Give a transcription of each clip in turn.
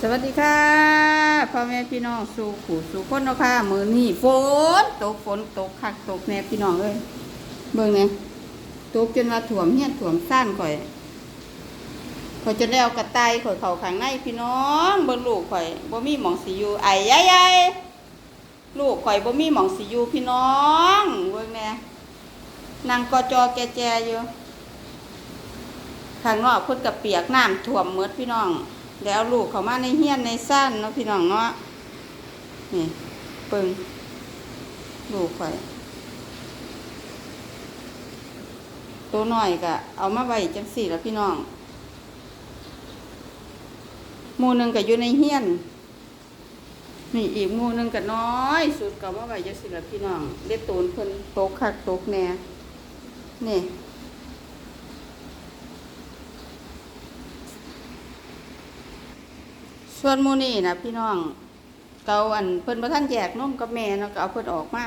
สวัสดีค่ะพ่อแม่พี่น้องสู่ขู่สู่คนเนาะค่ะมือนี่ฝนตกฝนตกคักตกแน่พี่น้องเอ้ยเบิ่งเนี่ยตกจนว่าถ่วมเฮียนถ่วมซ่านข่อยข่อยจะได้เอากระต่ายข่อยเข้าข้างในพี่น้องเบิ่งลูกข่อยบ่มีหมองสิอยู่ไอ้ยายลูกข่อยบ่มีหมองสิอยู่พี่น้องเบิ่งแน่นางกอจอแกแจอยู่ข้างนอกพิ่นก็เปียกน้ำท่วมหมดพี่น้อง แล้วลูกเขามาในเฮียนในสั้นเนาะพี่น้องเนาะนี่ปึงลูกข่อย ตัวหน้อยก็เอามาไว้จังสี่แล้วพี่น้องมูหนึ่งก็อยู่ในเฮียน นี่อีกมูหนึ่งก็น้อย สุดก็เอามาไว้จังสี่แล้วพี่น้องเด็ดตูนเพิ่นตกคักตกแน่นี่ ส่วนมูนี่นะพี่น้องเกาอันเพิ่นบ่ทันแยกนมกับแม่เนาะก็เอาเพิ่นออกมา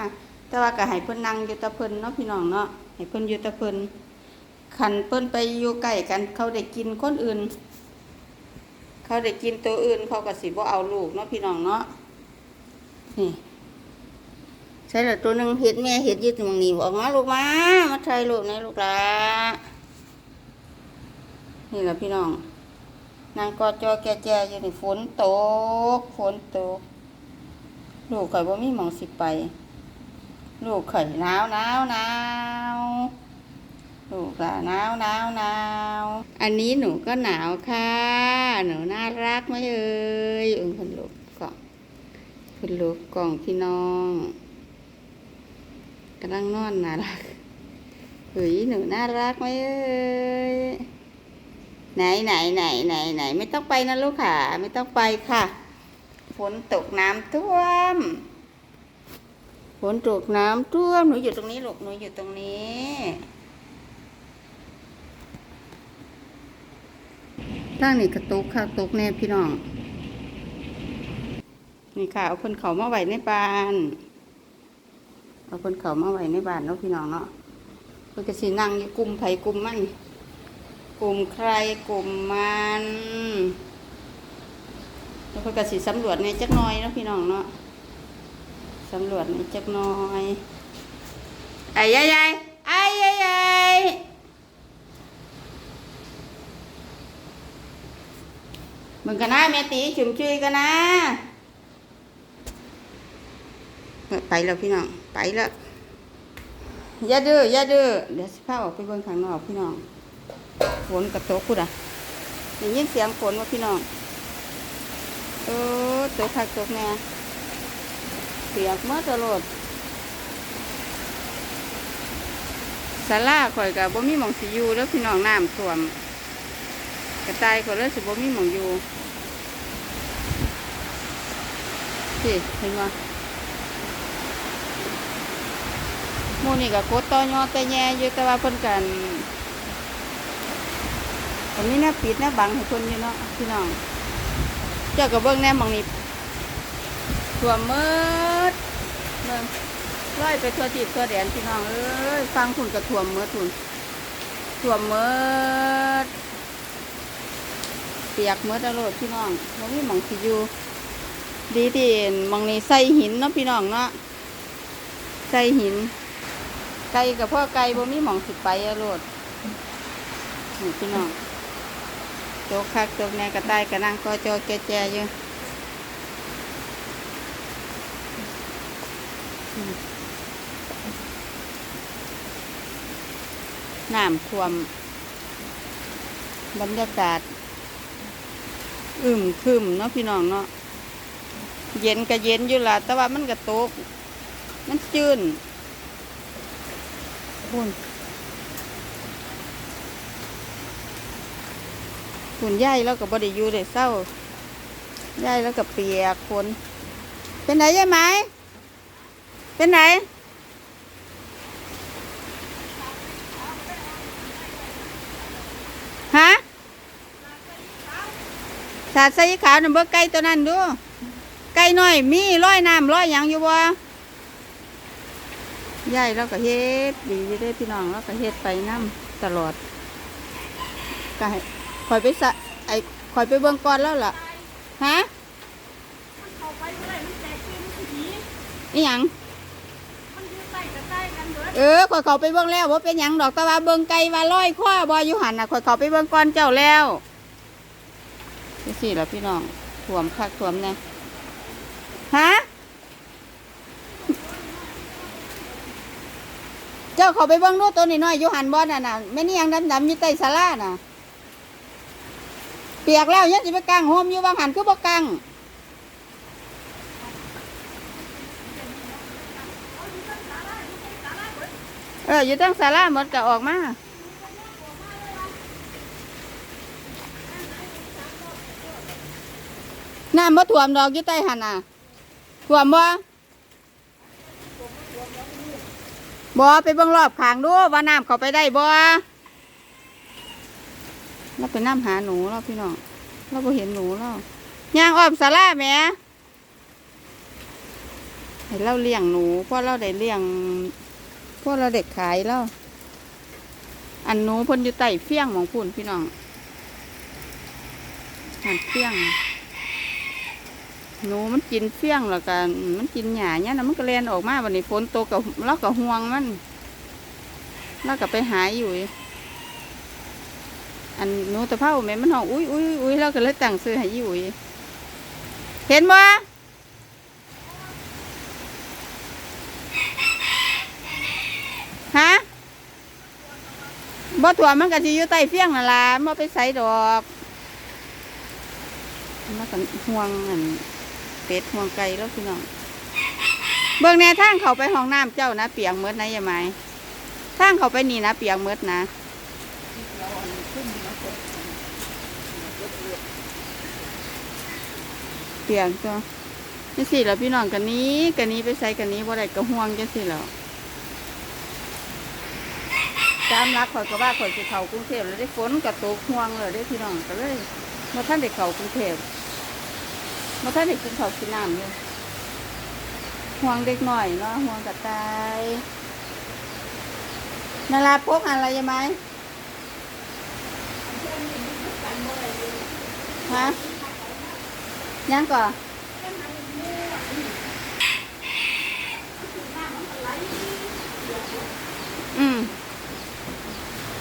แต่ว่าก็ให้เพิ่นนั่งอยู่ตะเพิ่นเนาะพี่น้องเนาะให้เพิ่นอยู่ตะเพิ่นคันเพิ่นไปอยู่ใกล้กันเขาได้กินคนอื่น เขาได้กินตัวอื่น เขาก็สิบ่เอาลูกเนาะพี่น้องเนาะนี่ใช่แล้วตัวหนึงเห็ดแม่เห็ดอยืดตรงนี้ออกมาลูกมามาใช้ลูกนะลูกลานี่แหละพี่น้อง นางกอจอแก่แจอยู่นี่ฝนตก ฝนตก ลูกข่อยบ่มีหมองสิไป ลูกข่อยหนาวหนาวหนาวลูกละหนาวหนาวหนาวอันนี้หนูก็หนาวค่ะ หนูน่ารักไหมเอ่ยเอึงคนลูกกล่องคนลูกกล่องพี่น้องกำลังนอนน่ารักเฮ้ยหนูน่ารักไหมเอ่ย ไหนไหนไหนไหนไหนไม่ต้องไปนะลูกค่ะ ไม่ต้องไปค่ะ ฝนตกน้ำท่วม ฝนตกน้ำท่วม หนูอยู่ตรงนี้ลูก หนูอยู่ตรงนี้ ตั้งนี่กระตุกค่ะตกแน่พี่น้อง นี่ค่ะ เอาคนเขามาไว้ในบ้าน เอาคนเขามาไว้ในบ้านเนาะพี่น้องเนาะเพื่อจะสินั่งอยู่กลุ่มไผ่กลุ่มมัน กลุ่มใครกลุ่มมันแล้วก็กสิสำรวจในจักน้อยนะพี่น้องเนาะสำรวจในจักน้อยไอ้ยายยายไอ้ยายยายมึงกันนะแม่ตีฉุมชุยกันนะไปแล้วพี่น้องไปแล้วอย่าดื้ออย่าดื้อเดี๋ยวสิพาออกไปเบิ่งข้างนอกพี่น้อง ฝนกระตกพุดอะได้ยินเสียงฝนว่าพี่น้องเออตกคักตกแน่เปียกเมื่อตลอดศาลาข่อยกับบ่มีหมองสิอยู่แล้วพี่น้องน้ำท่วม กระต่ายข่อยเลยสิบ่มีหมองอยู่สิเห็นว่าหมมูนี่ก็กดต่อยอแต่แย่อยู่แต่ว่าเพิ่นกัน อันนี้นะปิดนะบังให้คนอยู่เนาะพี่น้อง เจ้ากับเบิ้งแน่หมองนี้ทั่วหมืดเบิ่งร้อยไปทั่วทิศทั่วแดนพี่น้องเอ้ยฟังคุณกับทั่วหมืดทุนทั่วหมืดเปียกหมืดอรรถพี่น้องมันมีหมองสิอยู่ดีทีมองนี้ใส่หินเนาะพี่น้องเนาะใส่หิน ไก่กับพ่อไก่บ่มีหมองสิไปอรรถนี่พี่น้อง โจกคักโจกแนกระต่ายกระนั่งก็โจกแกแจอยู่อืมน้ำท่วม บรรยากาศ อึมครึมเนาะพี่น้องเนาะเย็นก็เย็นอยู่ละแต่ว่ามันก็ตก มันจืนพุ่น คุณยายแล้วก็บไดิอยู่ได้เศร้ายายแล้วก็เปียกฝนเป็นไหนยายไหม เป็นไหนฮะสาดใส่ขาวน่ะเบิกไก่ตัวนั้นดู ไก่น้อยมีร้อยน้ำร้อยหยังอยู่บ่ยายแล้วก็เฮ็ดดีอยู่เด้พี่น้องแล้วก็เฮ็ดไปน้ำตลอดก็ ให้คอยไปสะไอ้คอยไปเบิ่งก่อนแล้วล่ะฮะนเข้าไปเมื่อไหร่มันแตกเป็นมันสิหนีอีหยังมันอยู่ใต้กับใต้กันเบิดเออข่อยเขาไปเบิ่งแล้วว่าเป็นหยังดอกแต่ว่าเบิ่งไกลว่าร้อยข้อบ่อยู่หันน่ะข่อยเขาไปเบิ่งก่อนเจ้าแล้วนี่สิล่ะพี่น้องถ่วมคักถ่วมแน่ฮะเจ้าเขาไปเบิ่งนู่นตัวนี้น้อยอยู่หันบ่น่ะน่ะแม่นี่ยังดำๆอยู่ใต้ศาลาน่ะ เปียกแล้วยังสิไปกางโฮมอยู่บางหันคือบ่กางเอออยู่ตั้งศาลาหมดก็ออกมาน้ำบ่ท่วมดอกอยู่ใต้หันน่ะท่วมบ่บ่ไปเบิ่งรอบขางดูว่าน้ำเขาไปได้บ่ เราไปน้ำหาหนูแล้วพี่น้องเราบ่เห็นหนูแล้วย่างอ้อมศาลาแหมให้เราเลี้ยงหนูเพราะเราได้เลี้ยงพวกเราเด็กขายแล้วอันหนูพ่นอยู่ใต้เฟี้ยงหมองพุ่นพี่น้องหันเฟี้ยง หนูมันกินเฟี้ยงแล้วกันมันกินหญ้าเนี่ยนะมันก็เลียนออกมาวันนี้ฝนตกกับเราก็ห่วงมันเราก็ไปหายอยู่ อันหนูตะเภาแม่มันห้องอุ้ยอุ้ยอุ้ยเราก็เลยตั้งซื้อให้ยี่อุ้ยเห็นบ่ฮะบ่ถั่วมันก็สิอยู่ใต้เฟี้ยงนั่นล่ะบ่ไปใส่ดอกมันก็ห่วงอันเป็ดห่วงไก่แล้วพี่น้องเบิ่งแนทางเขาไปห้องน้ำเจ้านะเปียงเมดนะยายไหมทางเขาไปนี่นะเปียงเมดนะ เปียกจ้ะจังสิแล้วพี่น้องกันนี้กันนี้ไปใส่กันนี้บ่ได้ก็ห่วงจังสิแล้วตามรักข่อยก็ว่าข่อยสิเขากรุงเทพแล้วได้ฝนก็ตกห่วงเลยได้พี่น้องก็เลยมาท่านได้เขากรุงเทพมาท่านได้กินข้าวกินน้ำเลยห่วงเด็กหน่อยเนาะห่วงกระตายนาราพกอะไรยังไหม ฮะยังก่อนอืม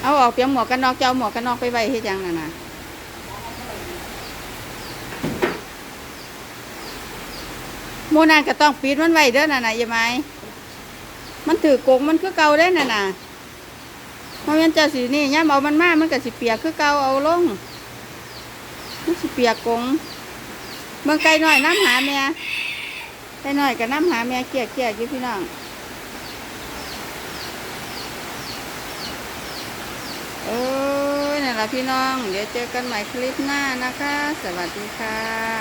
เอาออกเปียงหมวกกันนอกเจ้าหมวกกันนอกไปไว้เฮ็ดหยังน่ะนะโมนานก็ต้องปิดมันไว้เด้อน่ะนะอย่าไหมมันถือกงมันคือเก่าได้อน่ะนะมันเป็นเจ้าสีนี่ย่ามเอามันมากมันก็สิเปียกคือเก่าเอาลง มันสิเปียกกงเมืองไกลหน่อยน้ำหาแม่ไกลหน่อยกับน้ำหาแม่เกลียเกลียอยู่พี่น้องเออนั่นแหละพี่น้อง เดี๋ยวเจอกันใหม่คลิปหน้านะคะ สวัสดีค่ะ